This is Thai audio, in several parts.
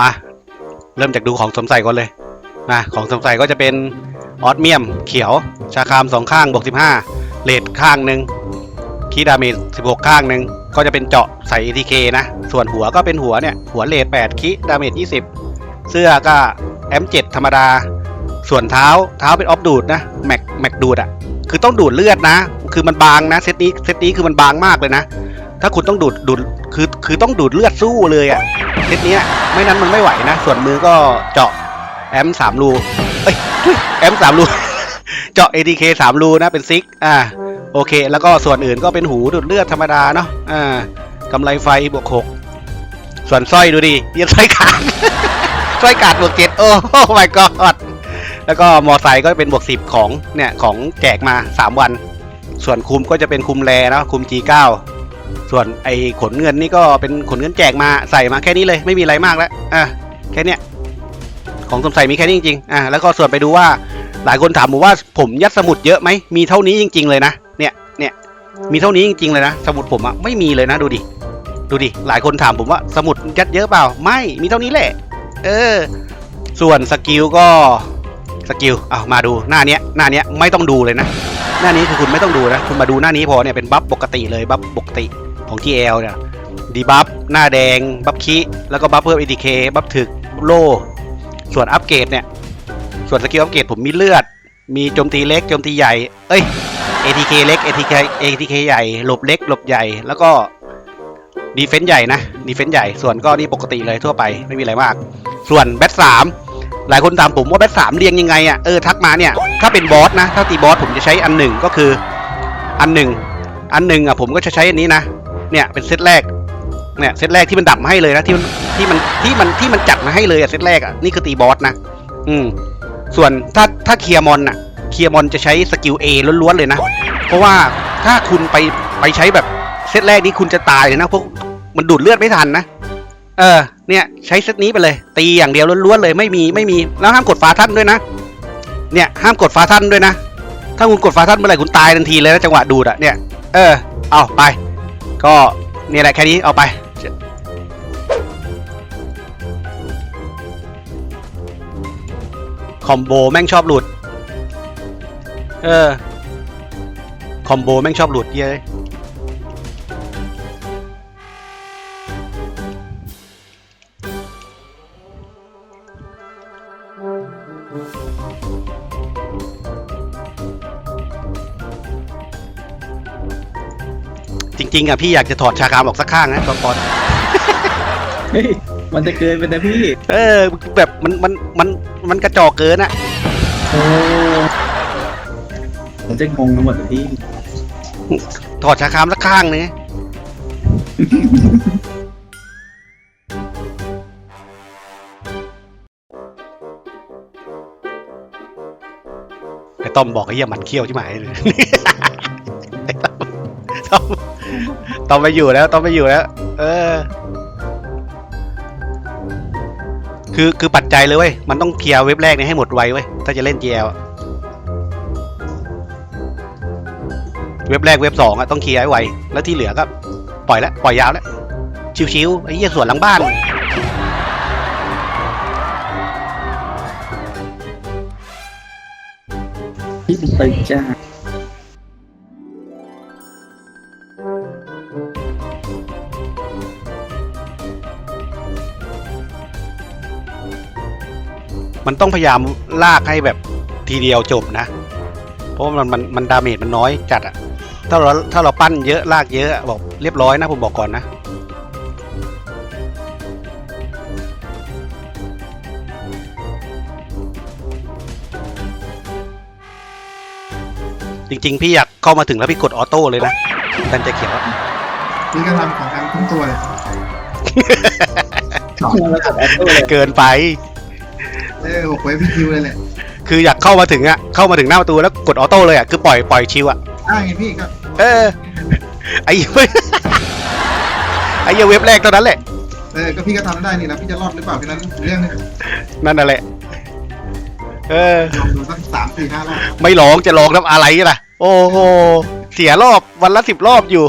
มา เริ่มจากดูของสวมใส่ก่อนเลยนะของสวมใส่ก็จะเป็นออสเมียม เขียว ชาคามสองข้างบวกสิบห้าเลดข้างหนึ่งคีดาเมจสิบหกข้างหนึ่งก็จะเป็นเจาะใส่ ATK นะ ส่วนหัวก็เป็นหัวเนี่ย หัวเลดแปดคีดาเมจยี่สิบเสื้อก็แอมเจ็ดธรรมดา ส่วนเท้าเท้าเป็นออฟดูดนะแม็กแม็กดูดอะคือต้องดูดเลือดนะ คือมันบางนะเซตนี้เซตนี้คือมันบางมากเลยนะ ถ้าคุณต้องดูดดูดคือคือต้องดูดเลือดสู้เลยอะเซตนี้ไม่นั้นมันไม่ไหวนะ ส่วนมือก็เจาะแอมสามรูเอ้ยแอมสามรู เจาะ ATK สามรูนะเป็นซิกอ่าโอเค แล้วก็ส่วนอื่นก็เป็นหูดูดเลือดธรรมดาเนาะอ่ากำไรไฟบวกหกส่วนสร้อยดูดิเยียสร้อยขาดสร้อยขาดบวกเจ็ดโอ้ my god แล้วก็มอไซค์ก็เป็นบวกสิบของเนี่ยของแจกมาสามวัน ส่วนคุมก็จะเป็นคุมแรเนาะคุม G9 ส่วนไอ้ขนเงินนี่ก็เป็นขนเงินแจกมาใส่มาแค่นี้เลยไม่มีอะไรมากแล้วอะแค่เนี้ยของสมใส่มีแค่นี้จริงๆอะแล้วก็ส่วนไปดูว่าหลายคนถามผมว่าผมยัดสมุดเยอะไหมมีเท่านี้จริง ๆ เลยนะเนี่ยเนี่ยมีเท่านี้จริง ๆเลยนะสมุดผมอะไม่มีเลยนะดูดิดูดิหลายคนถามผมว่าสมุดยัดเยอะเปล่า ไม่มีเท่านี้แหละ เออ ส่วนสกิลก็สกิลเอามาดูหน้าเนี้ยหน้าเนี้ยไม่ต้องดูเลยนะ หน้านี้คือคุณไม่ต้องดูนะ คุณมาดูหน้านี้พอเนี่ยเป็นบัฟปกติเลยบัฟปกติของ GL เนี่ยดีบัฟหน้าแดง บัฟคิแล้วก็บัฟเพิ่ม ATK บัฟถึกโล่ส่วนอัปเกรดเนี่ย ส่วนสกิลอัปเกรดผมมีเลือด มีโจมตีเล็กโจมตีใหญ่ เอ้ย ATK เล็ก ATK ATK ใหญ่ หลบเล็ก หลบใหญ่ แล้วก็ดีเฟนส์ใหญ่นะดีเฟนส์ใหญ่ ส่วนก็นี่ปกติเลยทั่วไปไม่มีอะไรมาก ส่วนแบทสาม หลายคนถามผมว่าแบทสามเรียงยังไงอะเออทักมาเนี่ยถ้าเป็นบอสนะ ถ้าตีบอสผมจะใช้อันหนึ่งก็คืออันหนึ่งอันหนึ่งอะผมก็จะใช้อันนี้นะเนี่ยเป็นเซตแรกเนี่ยเซตแรกที่มันดับมาให้เลยนะที่มันที่มันที่มันที่มันจัดมาให้เลยอะเซตแรกอะนี่คือตีบอสนะอืมส่วนถ้าถ้าเคลียร์มอนอะเคลียร์มอนจะใช้สกิล A ล้วนๆเลยนะ เพราะว่าถ้าคุณไปไปใช้แบบเซตแรกนี้คุณจะตายเลยนะพราะมันดูดเลือดไม่ทันนะ เออ เนี่ยใช้เซตนี้ไปเลย ตีอย่างเดียวล้วนๆเลยไม่มีไม่มีแล้วห้ามกดฟ้าท่านด้วยนะ เนี่ยห้ามกดฟ้าท่านด้วยนะ ถ้าคุณกดฟ้าท่านเมื่อไหร่คุณตายทันทีเลยนะจังหวะดูดอะเนี่ยเออเอาไป ก็เนี่ยแหละแค่นี้เอาไปคอมโบแม่งชอบหลุด เออ คอมโบแม่งชอบหลุดเย้ย จริง ๆอะพี่อยากจะถอดชากามออกสักข้างนะตอนตอนเฮ้ยมันจะเกินไปนะพี่ เออแบบมันมันมันมันกระจอกเกินอะโอ้ผมจะงงไปหมดเลยพี่ ถอดชาคามสักข้างนึงไอ้ต้อมบอกไอ้เหี้ยหมันเขี้ยวใช่ไหมเลยไอ้ ต้อมต้อมต้อมไม่อยู่แล้วต้อมไม่อยู่แล้ว เออ คือคือปัจจัยเลยเว้ยมันต้องเคลียร์เว็บแรกเนี่ยให้หมดไวเว้ยถ้าจะเล่น GL เว็บแรกเว็บสองอะต้องเคลียร์ให้ไวแล้วที่เหลือก็ปล่อยแล้วปล่อยยาวแล้วชิวๆไอ้เหี้ยสวนหลังบ้านพี่มันตึงจ้า มันต้องพยายามลากให้แบบทีเดียวจบนะ เพราะว่ามันมันมันดาเมจมันน้อยจัดอะถ้าเราถ้าเราปั้นเยอะลากเยอะอะบอกเรียบร้อยนะผมบอกก่อนนะจริงๆ พี่อยากเข้ามาถึงแล้วพี่กดออโต้เลยนะดันจะเขียวอะนี่ก็ทำของกันทุกตัวเลยแล้วกดแอปตัวเลย เกินไป เออหกไว้พี่คิวเลยแหละคืออยากเข้ามาถึงอะเข้ามาถึงหน้าประตูแล้วกดออโต้เลยอะคือปล่อยปล่อยชิวอะอ้าวไงพี่ก็เออไอ้เว้ยไอ้เหี้ยเว็บแรกเท่านั้นแหละเออก็พี่ก็ทำได้นี่นะพี่จะรอดหรือเปล่าพี่นั้นเรื่องนึงนั่นน่ะแหละเออลองดูสักสามสี่ห้ารอบไม่ร้องจะร้องทำอะไรล่ะ โอ้โหเสียรอบวันละสิบรอบอยู่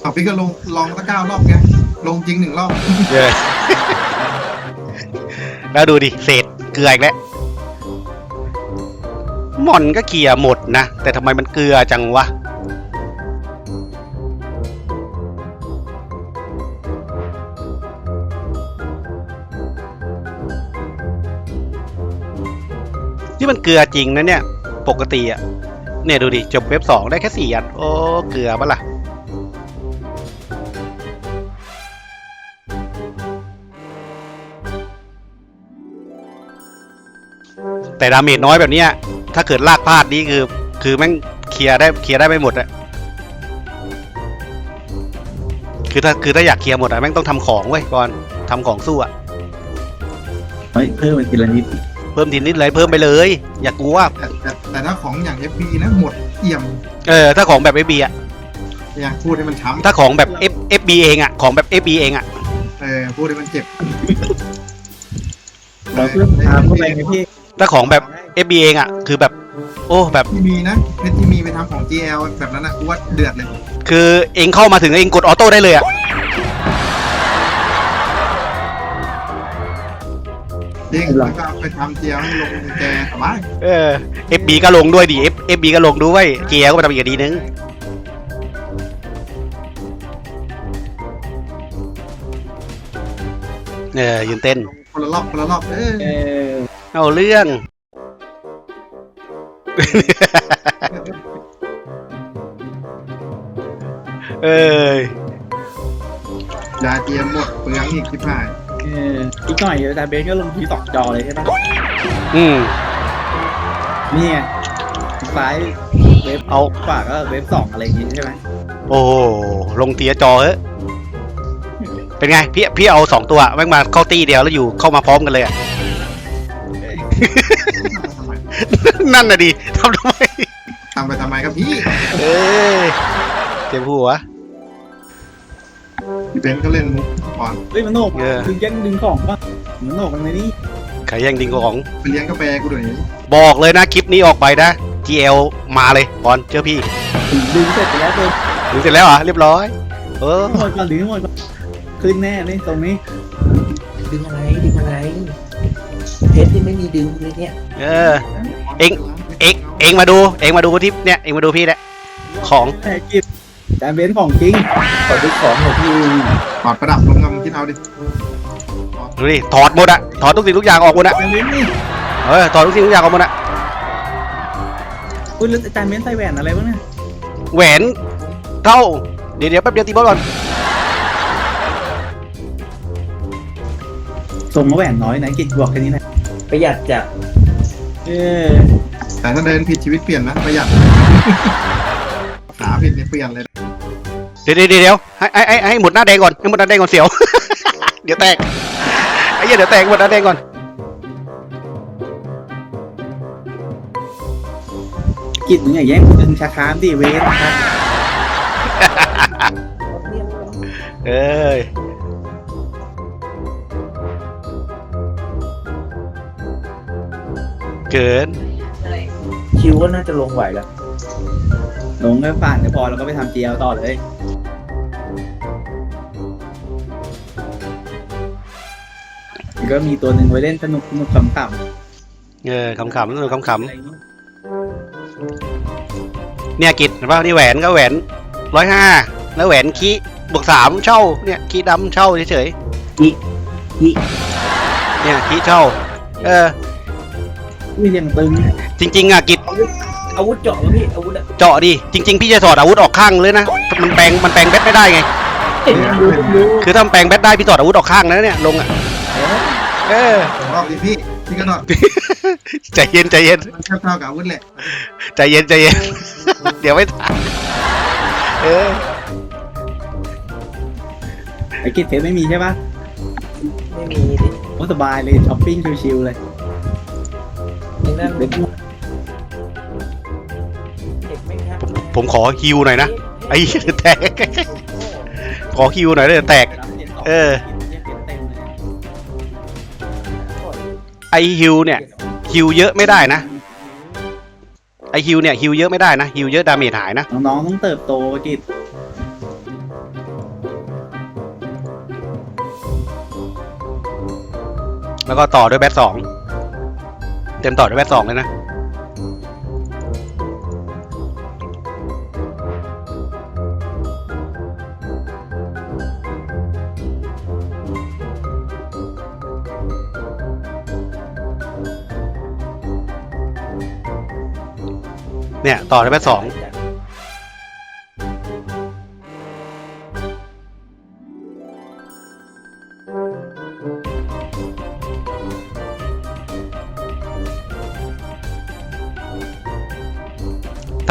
เอาพี่ก็ลงลองสักเก้ารอบแกลงจริงหนึ่งรอบเออแล้วดูดิเศษ เกลืออีกแล้วหมอนก็เกลียหมดนะ แต่ทำไมมันเกลือจังวะที่มันเกลือจริงนะเนี่ย ปกติอะเนี่ยดูดิ จบเว็บสองได้แค่สี่อัน โอ้ เกลือปะล่ะ แต่ดาเมจน้อยแบบเนี้ย ถ้าเกิดลากพลาดนี่คือ คือแม่งเคลียร์ได้เคลียร์ได้ไม่หมดอะคือถ้าคือถ้าอยากเคลียร์หมดอะแม่งต้องทำของเว้ยก่อนทำของสู้อะเฮ้ยเพิ่มเป็นทีละนิดเพิ่มทีนิดเลยเพิ่มไปเลย อย่ากลัว แต่แต่แต่ถ้าของอย่าง FP นะหมดเอี่ยมเออถ้าของแบบ FB อะอย่างพูดให้มันช้ถ้าของแบบ F FB เองอะของแบบ FB เองอะำเออพูดให้มันเจ็บเราเพิ่มตามเข้าไปไงพี่ ถ้าของแบบ FB เองอะคือแบบ โอ้แบบ ที่มีนะเพชรที่มีไปทำของ GL แบบนั้นนะกูว่าเดือดเลยคือเองเข้ามาถึงเองกดออโต้ได้เลยอะจริงแล้วก็ไปทำ GL ให้ลงกุญแจสบายเออ FB ก็ลงด้วยดิ F FB ก็ลงด้วยเกียร์ก็มาทำอีกดีนึง เออยืนเต้น คนละรอบคนละรอบเออ เออ เอาเรื่อง เอ้ยยาเจียมหมดเปลืองอีกที่ผ่านเอออีกหน่อยอาจารย์เบสก็ลงทีสองจอเลยใช่ปะอืม นี่ไงซ้ายเว็บเอา ขวาก็เว็บสองอะไรอย่างงี้ใช่ไหมโอ้โหลงเตียจอเฮ้ยเป็นไง พี่พี่เอาสองตัวแม่งมาเข้าตีเดียวแล้วอยู่เข้ามาพร้อมกันเลยอะทำไม นั่นน่ะดิทำทำไมทำไปทำไมครับพี่เอ้ยเจ็บหัว พี่เบนก็เล่นมุกก่อนเฮ้ยมันโหนกเออ ดึงแย่งดึงของป่ะมันโหนกมันในนี่ใครแย่งดิงของ ไปเลี้ยงกาแฟกูด้วยบอกเลยนะคลิปนี้ออกไปนะ GL มาเลยบอลเชื่อพี่ดึงเสร็จไปแล้วเดินถึงเสร็จแล้วเหรอะเรียบร้อย เออ หมดก่อนดึงให้หมดก่อนขึ้นแน่นี่ตรงนี้ดึงอะไรดึงอะไร เพชรที่ไม่มีดึงเลยเนี่ยเออ เอ็ง เอ็งเอ็งมาดู เอ็งมาดูที่เนี่ย เอ็งมาดูพี่เนี่ยของแพ้กิจอาจารย์เบสของจริงขอดูของหน่อยพี่ถอดประดับลงมามึงคิดเอาดิดูดิถอดหมดอะถอดทุกสิ่งทุกอย่างออกหมดอะอาจารย์เบสนี่เออถอดทุกสิ่งทุกอย่างออกหมดอะคุณแล้วอาจารย์เบสใส่แหวนอะไรบ้างเนี่ยแหวนเท่าเดี๋ยวเดี๋ยวแป๊บเดียวตีบอลก่อนส่งมาแหวนน้อยนะกิจบอกแค่นี้นะ ประหยัดจากเออแต่ถ้าเดินผิดชีวิตเปลี่ยนนะประหยัดขาผิดเนี่ยเปลี่ยนเลยเดี๋ยวเดี๋ยวเดี๋ยวให้ให้ให้ให้หมดหน้าแดงก่อนให้หมดหน้าแดงก่อนเสียว เดี๋ยวแตกไอ้เหี้ยเดี๋ยวแตกหมดหน้าแดงก่อนกิจมึงอย่าแย่งกูดึงชาคามดิเวสนะครับเนี่ยเอ้ย เกิน คิวก็น่าจะลงไหวแล้ว ลงแค่ผ่านก็พอแล้วก็ไปทำเจียวต่อเลย ก็มีตัวหนึ่งไว้เล่นสนุกสนุกขำเออขำๆสนุกๆขำๆเนี่ยกิจเห็นป่ะนี่แหวนก็แหวนร้อยห้าแล้วแหวนคีบวกสามเช่าเนี่ยคีดำเช่าเฉยอีอีๆเนี่ยคีเช่า เออ อุ้ยยังตึงจริง ๆอะกิจอาวุธเจาะแล้วพี่อาวุธอะเจาะดิจริง ๆ พี่จะถอดอาวุธออกข้างเลยนะมันแปลงมันแปลงแบทไม่ได้ไงดูดูคือถ้ามันแปลงแบทได้พี่ถอดอาวุธออกข้างนะเนี่ยลงอะเออรอบนี้พี่พี่ก็นอนใจเย็นใจเย็นมันเท่าเท่ากับอาวุธแหละใจเย็นใจเย็น เดี๋ยวไม่ทันเออไอ้กิจเพชรไม่มีใช่ปะไม่มีดิโอ้สบายเลยช้อปปิ้งชิวๆเลย ไอ้นั่นเด็กเด็กไม่ครับผมขอฮิวหน่อยนะ ไอ้เหี้ยแตก ขอฮิวหน่อยเดี๋ยวแตก เออ ไอฮิวเนี่ยฮิวเยอะไม่ได้นะ ไอฮิวเนี่ยฮิวเยอะไม่ได้นะฮิวเยอะดาเมจหายนะ น้องๆต้องเติบโตกิจแล้วก็ต่อด้วยแบตสอง เต็มต่อด้วยแบตสองเลยนะ เนี่ย ต่อด้วยแบตสอง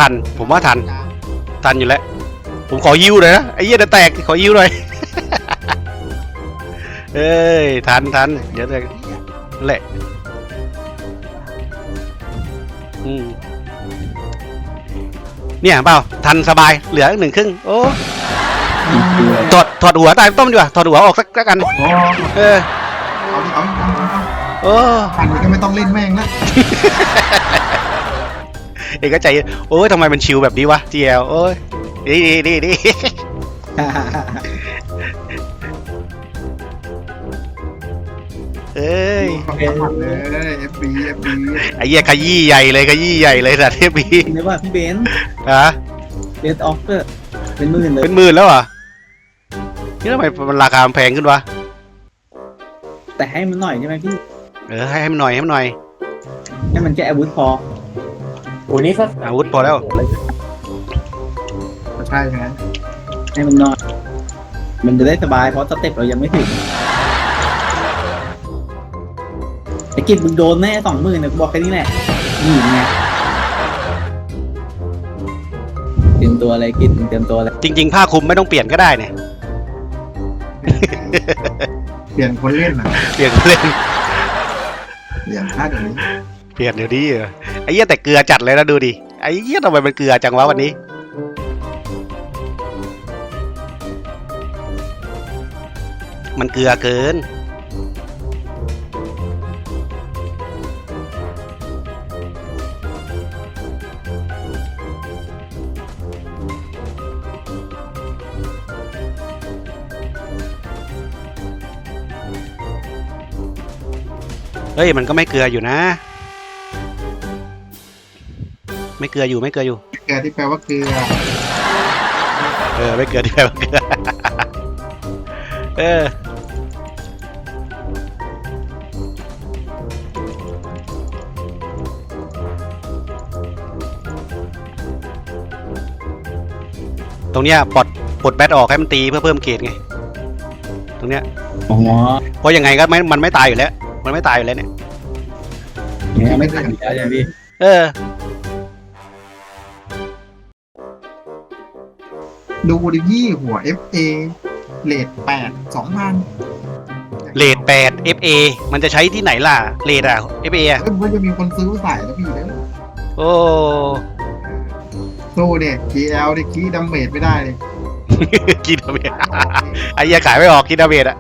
ทัน ผมว่าทัน ทันอยู่แล้ว ผมขอยิ้วเลยนะไอ้เหี้ยจะแตกขอยิ้วหน่อย เอ้ย ทันทันเดี๋ยวเลยนั่นแหละอืมเนี่ยเปล่าทันสบายเหลือหนึ่งครึ่งโอ้ถอดถอดหัวตายต้มดีกว่าถอดหัวออกสักสักอันโอ้เออเอาดิเอาดิเอาดิเอาดิโอ้อันนี้ก็ไม่ต้องเล่นแม่งละ เอกก็ใจเย็นโอ้ยทำไมมันชิวแบบนี้วะ GL โอ้ยดีดีดีดีเอ้ยขมัดเลย FB FB ไอ้เหี้ยขยี้ใหญ่เลยขยี้ใหญ่เลยสัตว์เทพบีเห็นไหมว่าพี่เบนซ์ฮะเบนซ์ออฟเฟอร์เป็นหมื่นเลยเป็นหมื่นแล้วเหรอนี่ทำไมมันราคามันแพงขึ้นวะ แต่ให้มันหน่อยใช่ไหมพี่ เออให้ให้มันหน่อยให้มันหน่อย ให้มันแค่อาวุธพอ โอ้นี่ก็อาวุธพอแล้วก็ใช่ไงให้มันหน่อยมันจะได้สบายเพราะสเต็ปเรายังไม่ถึงไอ้กิจมึงโดนแน่สองหมื่นเนี่ยกูบอกแค่นี้แหละนี่ไงเตรียมตัวอะไรกิจมึงเตรียมตัวอะไรจริง ๆ ผ้าคลุมไม่ต้องเปลี่ยนก็ได้เนี่ย เปลี่ยนคนเล่นนะเปลี่ยนเล่นเปลี่ยนท่าเดี๋ยวนี้ เปลี่ยนเดี๋ยวนี้เหรอไอ้เหี้ยแต่เกลือจัดเลยนะดูดิไอ้เหี้ยทำไมมันเกลือจังวะวันนี้มันเกลือเกิน เฮ้ย มันก็ไม่เกลืออยู่นะ ไม่เกลืออยู่ไม่เกลืออยู่ เกลือที่แปลว่าเกลือเออไม่เกลือที่แปลว่าเกลือ เออ ตรงเนี้ยปลดปลดแบตออกให้มันตีเพื่อเพิ่มเกรดไง ตรงเนี้ย อ๋อเพราะยังไงก็ไม่ มันไม่ตายอยู่แล้ว มันไม่ตายอยู่แล้วเนี่ยเนี่ยไม่ทันอยู่แล้วใช่ไหมพี่ เออ ดูดิพี่หัว FA เลทแปดสองพันเลทแปด FA มันจะใช้ที่ไหนล่ะเลทอะ FA อะเอ้ยมันจะมีคนซื้อใส่แล้วพี่เด้อโอ้สู้เนี่ย GL เนี่ยคีดาเมจไม่ได้เลย กินดาเมจไอ้เหี้ยขายไม่ออกกินดาเมจอะ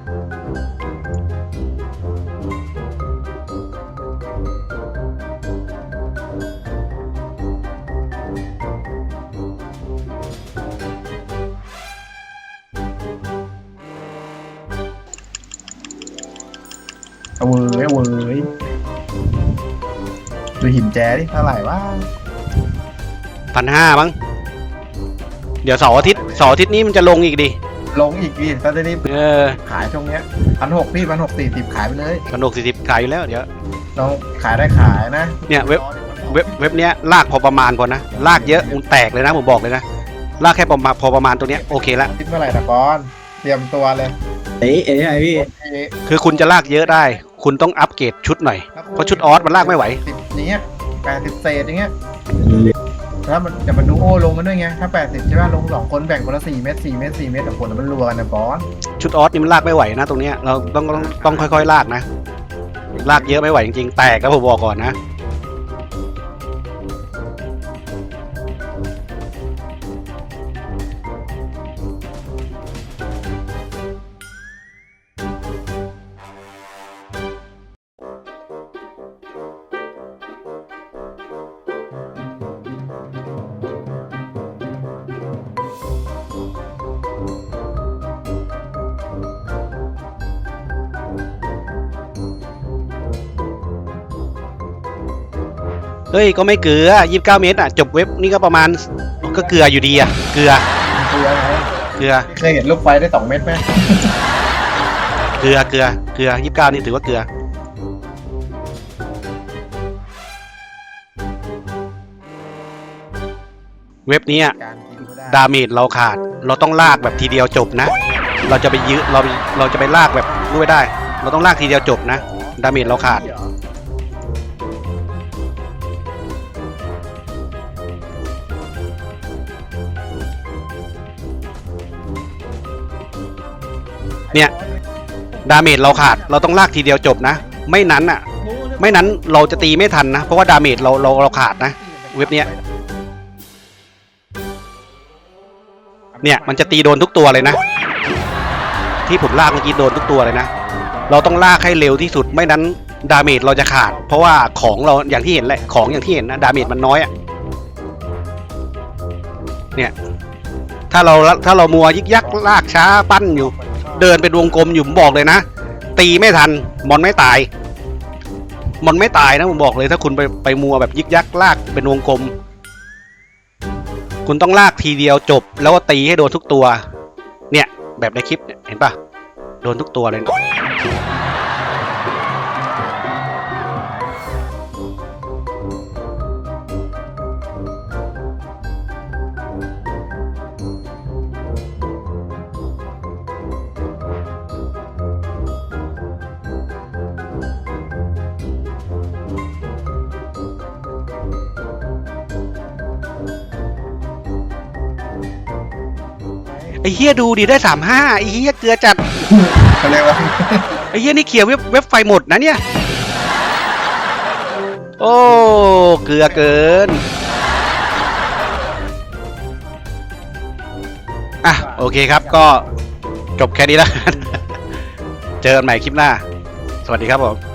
ดูหินแจดิเท่าไหร่วะพันห้ามั้งเดี๋ยวเสาร์อาทิตย์เสาร์อาทิตย์นี้มันจะลงอีกดิลงอีกดิก็จะได้เออขายช่วงเนี้ยพันหกพี่พันหกสี่สิบขายไปเลยพันหกสี่สิบขายอยู่แล้วเดี๋ยวน้องขายได้ขายนะเนี่ยเว็บเว็บเว็บเนี้ยลากพอประมาณพอนะลากเยอะมันแตกเลยนะผมบอกเลยนะลากแค่ประมาณพอประมาณตัวเนี้ยโอเคละคิดเมื่อไหร่ตะกอนเตรียมตัวเลยเอ๊ะเอ๊ะใช่ไหมพี่เอ๊ะคือคุณจะลากเยอะได้ คุณต้องอัปเกรดชุดหน่อยเพราะชุดออสมันลากไม่ไหวสิบอย่างเงี้ย แปดสิบเศษอย่างเงี้ยแล้วมันจะมันดูโอลงกันด้วยไง ถ้าแปดสิบใช่ป่ะลงสองคนแบ่งคนละสี่เมตรสี่เมตรสี่เมตรแต่ผลมันรัวกันนะบอสชุดออสนี่มันลากไม่ไหวนะตรงเนี้ยเราต้องต้องต้องค่อยๆลากนะ ลากเยอะไม่ไหวจริงๆ แตกแล้วผมบอกก่อนนะ เฮ้ยก็ไม่เกลือยี่สิบเก้าเมตรอะ จบเว็บนี่ก็ประมาณก็เกลืออยู่ดีอะ เกลือ เกลือไงเกลือ เคยเห็นลูกไฟได้สองเม็ดไหมเกลือ เกลือ เกลือยี่สิบเก้านี่ถือว่าเกลือ เว็บเนี้ยการกินก็ได้ดาเมจเราขาด เราต้องลากแบบทีเดียวจบนะ เราจะไปยื้อเราเราจะไปลากแบบรู้ไม่ได้ เราต้องลากทีเดียวจบนะ ดาเมจเราขาด เเนี่ย ดาเมจเราขาดเราต้องลากทีเดียวจบนะ ไม่นั้นอะ ไม่นั้นเราจะตีไม่ทันนะ เพราะว่าดาเมจเราเราเราขาดนะ เว็บเนี้ยเนี่ยมันจะตีโดนทุกตัวเลยนะ ที่ผมลากเมื่อกี้โดนทุกตัวเลยนะ เราต้องลากให้เร็วที่สุดไม่นั้นดาเมจเราจะขาด เพราะว่าของเราอย่างที่เห็นแหละของอย่างที่เห็นนะดาเมจมันน้อยอะเนี่ย ถ้าเราถ้าเรามัวยิกยักลากช้าปั้นอยู่ เดินเป็นวงกลมอยู่ผมบอกเลยนะ ตีไม่ทันมอนไม่ตายมอนไม่ตายนะผมบอกเลยถ้าคุณไปไปมัวแบบยิกยักลากเป็นวงกลม คุณต้องลากทีเดียวจบ แล้วก็ตีให้โดนทุกตัว เนี่ยแบบในคลิปเนี่ยเห็นปะโดนทุกตัวเลย ไอ้เฮียดูดิได้สามห้าไอ้เฮียเกลือจัดเขาเรียกว่าไอ้เฮียนี่เคลียร์เว็บเว็บไฟหมดนะเนี่ย โอ้เกลือเกิน อะ โอเคครับก็จบแค่นี้แล้วกันเจอกันใหม่คลิปหน้า สวัสดีครับผม